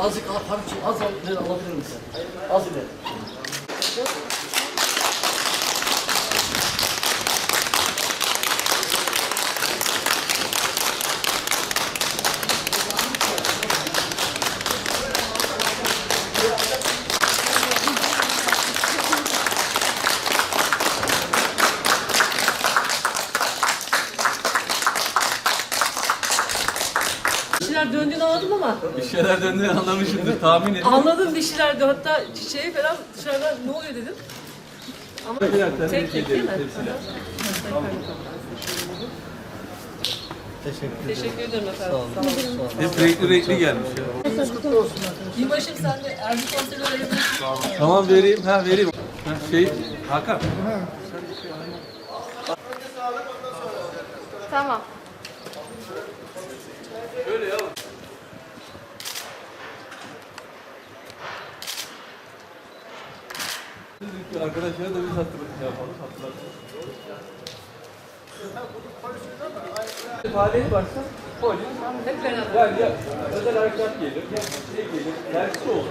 Azıcık al, parça, az ileri alabilir misin? Az ileri. Şeyler döndüğünü anladım ama Bir şeyler döndüğünü anlamışımdır tahmin edin. anladım bir şeyler döndü. Hatta çiçeği falan dışarıda ne oluyor dedim. Ama Birer tane tek tek değil mi? tepsiler. Teşekkür Teşekkür ederim efendim. Sağ olun. Hep renkli renkli gelmiş ya. Binbaşım sen de Erbil Konser'i verebilirsin. Tamam vereyim. Ha vereyim. Ha, şey Hakan. Tamam. Arkadaşlara da biz hatırlatıp şey yapalım. Hatırlatalım. Faaliyet varsa polis Hep beraber. yani ya özel harekat gelir, ya şey gelir, dersi olur.